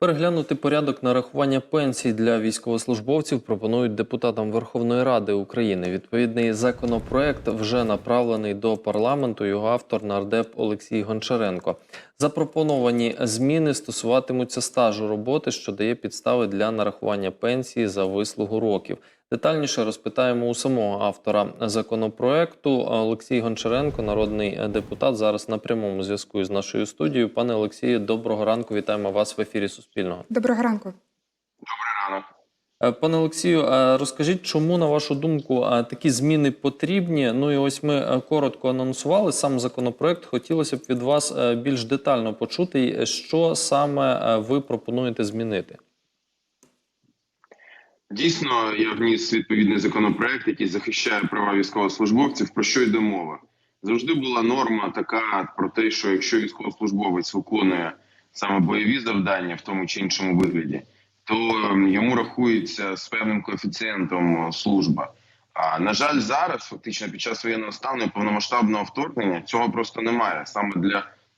Переглянути порядок нарахування пенсій для військовослужбовців пропонують депутатам Верховної Ради України. Відповідний законопроект вже направлений до парламенту. Його автор нардеп Олексій Гончаренко. Запропоновані зміни стосуватимуться стажу роботи, що дає підстави для нарахування пенсії за вислугу років. Детальніше розпитаємо у самого автора законопроекту. Олексій Гончаренко, народний депутат, зараз на прямому зв'язку з нашою студією. Пане Олексію, доброго ранку. Вітаємо вас в ефірі Суспільного. Доброго ранку. ранок. Е, Пане Олексію, е, розкажіть, чому на вашу думку е, такі зміни потрібні? Ну і ось ми коротко анонсували сам законопроект. Хотілося б від вас більш детально почути, що саме ви пропонуєте змінити. Дійсно, я вніс відповідний законопроект, який захищає права військовослужбовців. Про що йде мова? Завжди була норма така про те, що якщо військовослужбовець виконує саме бойові завдання в тому чи іншому вигляді, то йому рахується з певним коефіцієнтом е, служба. А на жаль, зараз фактично під час воєнного стану і повномасштабного вторгнення цього просто немає саме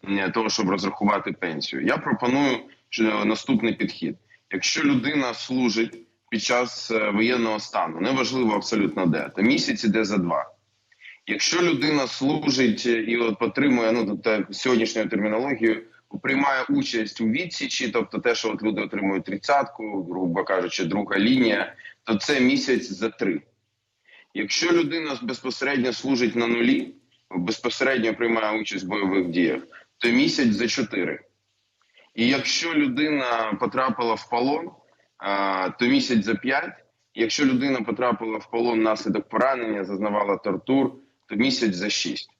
для того, щоб розрахувати пенсію. Я пропоную наступний підхід: якщо людина служить під час е, воєнного стану, неважливо абсолютно де, то місяць іде за два. Якщо людина служить е, і от отримує ну тобто сьогоднішньою термінологією, приймає участь у відсічі, тобто те, що от люди отримують тридцятку, грубо кажучи, друга лінія, то це місяць за три. Якщо людина безпосередньо служить на нулі, безпосередньо приймає участь в бойових діях, то місяць за чотири. І якщо людина потрапила в полон, то місяць за п'ять. Якщо людина потрапила в полон внаслідок поранення, зазнавала тортур, то місяць за шість.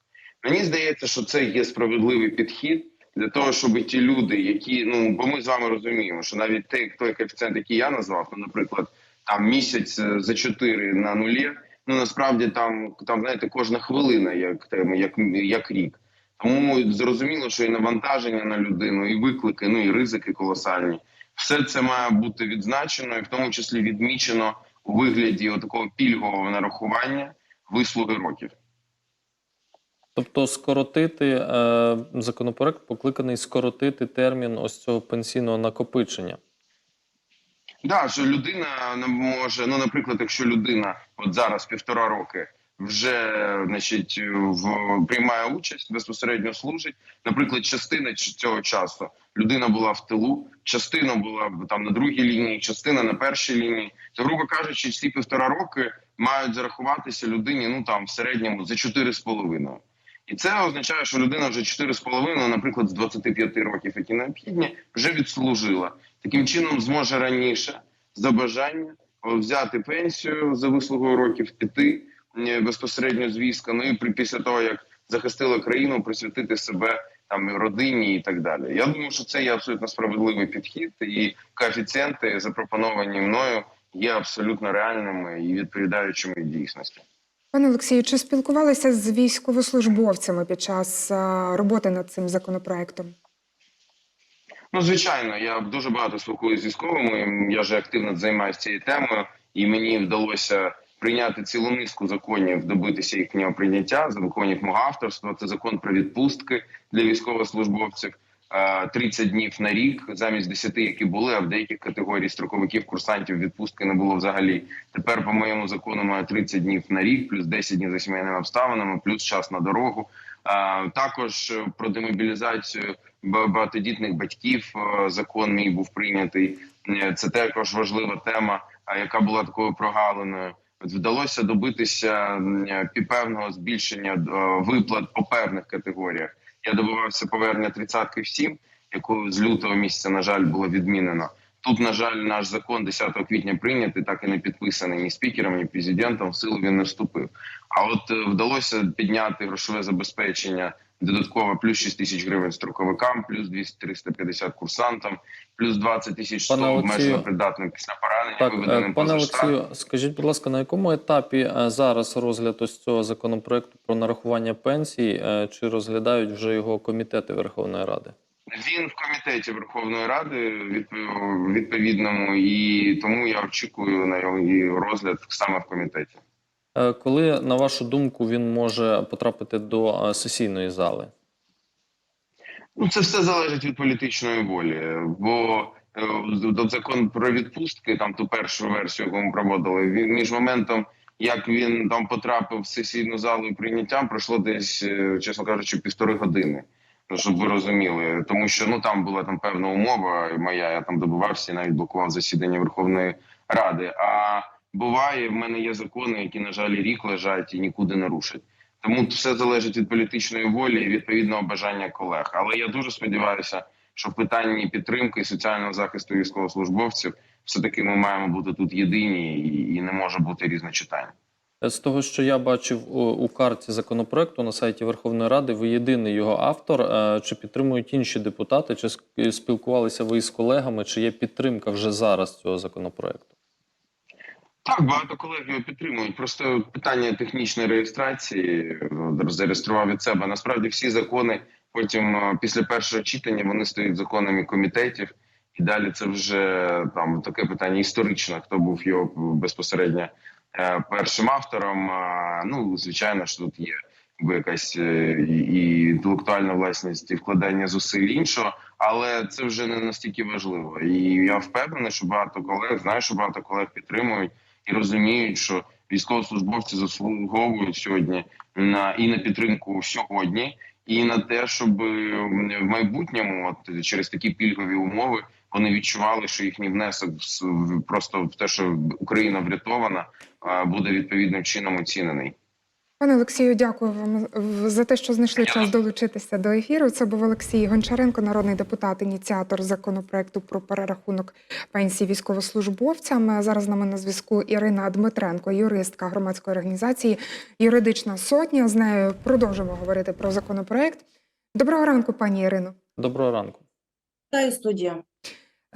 Мені здається, що це є справедливий підхід для того, щоб ті люди, які ну бо ми з вами розуміємо, що навіть той, той коефіцієнт, який я назвав, ну, наприклад, там місяць е, за чотири на нулі, ну насправді там там знаєте, кожна хвилина, як тема, як, як рік. Тому зрозуміло, що і навантаження на людину, і виклики, ну і ризики колосальні. Все це має бути відзначено, і в тому числі відмічено у вигляді такого пільгового нарахування вислуги років. Тобто, скоротити е, законопроект покликаний скоротити термін ось цього пенсійного накопичення. Да, що людина може, ну наприклад, якщо людина от зараз півтора роки вже значить в приймає участь, безпосередньо служить. Наприклад, частина цього часу людина була в тилу, частина була там на другій лінії, частина на першій лінії. То, грубо кажучи, ці півтора роки мають зарахуватися людині ну там в середньому за 4,5. І це означає, що людина вже 4,5, наприклад, з 25 років, які необхідні, вже відслужила. Таким чином зможе раніше за бажання взяти пенсію за вислугою років, піти е, безпосередньо з війська. Ну і при після того як захистила країну, присвятити себе там і родині і так далі. Я думаю, що це є абсолютно справедливий підхід, і коефіцієнти, запропоновані мною, є абсолютно реальними і відповідаючими дійсності. Пане Олексію, чи спілкувалися з військовослужбовцями під час роботи над цим законопроектом? Ну, звичайно, я дуже багато спілкуюся з військовими. Я вже активно займаюся цією темою, і мені вдалося прийняти цілу низку законів, добитися їхнього прийняття законів мого авторства. Це закон про відпустки для військовослужбовців. е, 30 днів на рік замість 10, які були, а в деяких категорій строковиків курсантів відпустки не було взагалі. Тепер по моєму закону має 30 днів на рік, плюс 10 днів за сімейними обставинами, плюс час на дорогу. Е, Також е, про демобілізацію ба- багатодітних батьків е, закон мій був прийнятий. Е, Це також важлива тема, яка була такою прогалиною. Вдалося добитися певного збільшення е, виплат по певних категоріях. Я добивався повернення тридцятки всім, яку з лютого місяця, на жаль, було відмінено. Тут, на жаль, наш закон 10 квітня прийнятий, так і не підписаний ні спікером, ні президентом. В силу він не вступив. А от е, вдалося підняти грошове забезпечення додатково плюс 6 тисяч гривень строковикам, плюс 200-350 курсантам, плюс 20 тисяч Пане 100 обмежено придатних після поранення, Так, виведеним е, пане. Олексію, скажіть, будь ласка, на якому етапі е, зараз розгляд ось цього законопроекту про нарахування пенсій? Е, Чи розглядають вже його комітети Верховної Ради? Він в комітеті Верховної Ради відпо- відповідному, і тому я очікую на його розгляд саме в комітеті. Е, Коли, на вашу думку, він може потрапити до е, сесійної зали? Ну, це все залежить від політичної волі, бо е, закон про відпустки, там ту першу версію, яку ми проводили, він між моментом, як він там потрапив в сесійну залу і прийняттям, пройшло десь, чесно кажучи, півтори години. Ну, щоб ви розуміли, тому що ну там була там певна умова моя. Я там добивався і навіть блокував засідання Верховної Ради. А буває, в мене є закони, які на жаль рік лежать і нікуди не рушать. Тому все залежить від політичної волі і відповідного бажання колег. Але я дуже сподіваюся, що в питанні підтримки і соціального захисту військовослужбовців все таки ми маємо бути тут єдині і, не може бути різночитання. З того, що я бачив у, карті законопроекту на сайті Верховної Ради, ви єдиний його автор. Е, Чи підтримують інші депутати? Чи спілкувалися ви із колегами? Чи є підтримка вже зараз цього законопроекту? Так, багато колег його підтримують. Просто питання технічної реєстрації е, зареєстрував від себе. Насправді всі закони потім е, після першого читання вони стають законами комітетів, і далі це вже там таке питання історичне. Хто був його безпосередньо е, першим автором? Ну звичайно, що тут є якась і інтелектуальна власність і вкладання зусиль іншого, але це вже не настільки важливо. І я впевнений, що багато колег знаю, що багато колег підтримують і розуміють, що військовослужбовці заслуговують сьогодні на і на підтримку сьогодні, і на те, щоб м, в майбутньому, от через такі пільгові умови, вони відчували, що їхній внесок просто в те, що Україна врятована, буде відповідним чином оцінений. Пане Олексію, дякую вам за те, що знайшли час долучитися до ефіру. Це був Олексій Гончаренко, народний депутат, ініціатор законопроекту про перерахунок пенсій військовослужбовцям. Зараз з нами на зв'язку Ірина Дмитренко, юристка громадської організації Юридична сотня. З нею продовжимо говорити про законопроект. Доброго ранку, пані Ірино. Доброго ранку. Вітаю, студія.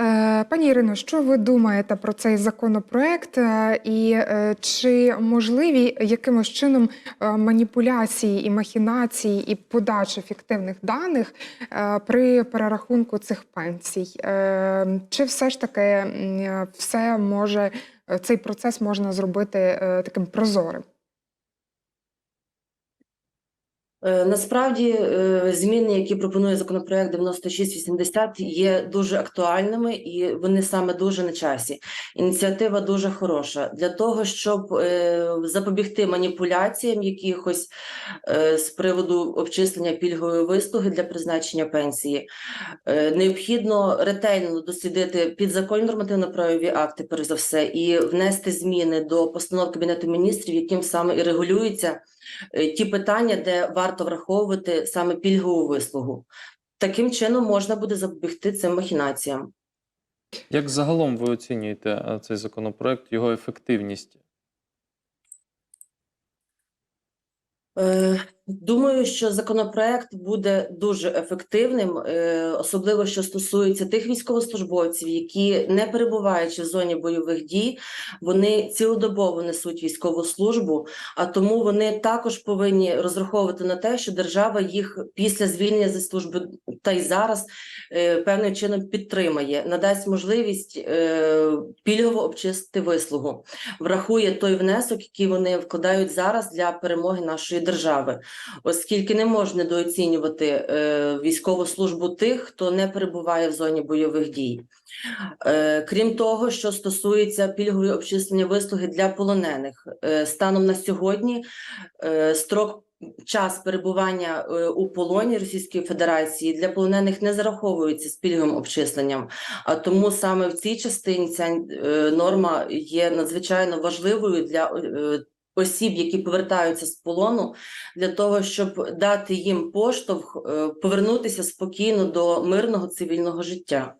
Е, Пані Ірино, що ви думаєте про цей законопроект? Е, І е, чи можливі якимось чином маніпуляції і махінації і подача фіктивних даних при перерахунку цих пенсій? Чи все ж таки все може цей процес можна зробити таким прозорим? Е, Насправді е, зміни, які пропонує законопроект 9680, є дуже актуальними і вони саме дуже на часі. Ініціатива дуже хороша для того, щоб е, запобігти маніпуляціям якихось е, з приводу обчислення пільгової вислуги для призначення пенсії. Е, Необхідно ретельно дослідити підзаконні нормативно-правові акти, перш за все, і внести зміни до постанов Кабінету міністрів, яким саме і регулюються е, ті питання, де варто враховувати саме пільгову вислугу. Таким чином можна буде запобігти цим махінаціям. Як загалом ви оцінюєте е, цей законопроект, його ефективність? Е, Думаю, що законопроект буде дуже ефективним, е, особливо що стосується тих військовослужбовців, які не перебуваючи в зоні бойових дій, вони цілодобово несуть військову службу, а тому вони також повинні розраховувати на те, що держава їх після звільнення зі служби та й зараз е, певним чином підтримає, надасть можливість е, пільгово обчистити вислугу, врахує той внесок, який вони вкладають зараз для перемоги нашої держави оскільки не можна недооцінювати е, військову службу тих, хто не перебуває в зоні бойових дій. Е, крім того, що стосується пільгової обчислення вислуги для полонених, е, станом на сьогодні строк. Час перебування у полоні Російської Федерації для полонених не зараховується з пільговим обчисленням, а тому саме в цій частині ця норма є надзвичайно важливою для осіб, які повертаються з полону, для того, щоб дати їм поштовх е, повернутися спокійно до мирного цивільного життя.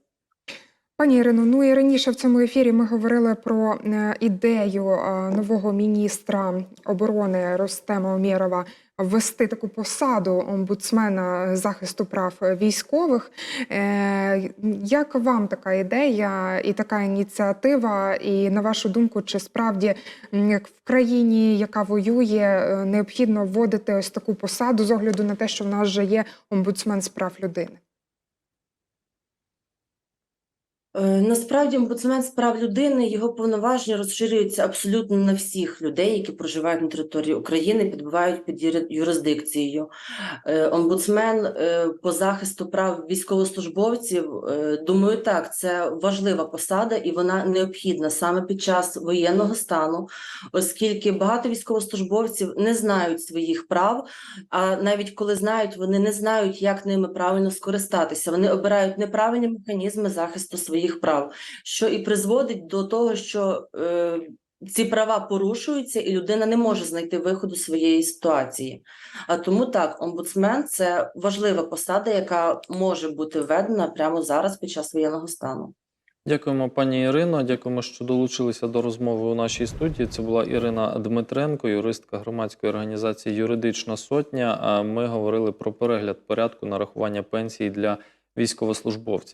Пані Ірино, ну і раніше в цьому ефірі ми говорили про е, ідею е, нового міністра оборони Ростема Омєрова ввести таку посаду омбудсмена захисту прав військових. Е, Як вам така ідея і така ініціатива? І на вашу думку, чи справді як в країні, яка воює, необхідно вводити ось таку посаду з огляду на те, що в нас вже є омбудсмен з прав людини? Е, Насправді, омбудсмен з прав людини його повноваження розширюються абсолютно на всіх людей, які проживають на території України, підбувають під юрисдикцією. Е, Омбудсмен е, по захисту прав військовослужбовців, е, думаю, так, це важлива посада, і вона необхідна саме під час воєнного стану, оскільки багато військовослужбовців не знають своїх прав, а навіть коли знають, вони не знають, як ними правильно скористатися. Вони обирають неправильні механізми захисту своїх прав, що і призводить до того, що е, ці права порушуються, і людина не може знайти виходу своєї ситуації. А тому так, омбудсмен це важлива посада, яка може бути введена прямо зараз під час воєнного стану. Дякуємо, пані Ірино. Дякуємо, що долучилися до розмови у нашій студії. Це була Ірина Дмитренко, юристка громадської організації Юридична сотня. Ми говорили про перегляд порядку нарахування пенсій для військовослужбовців.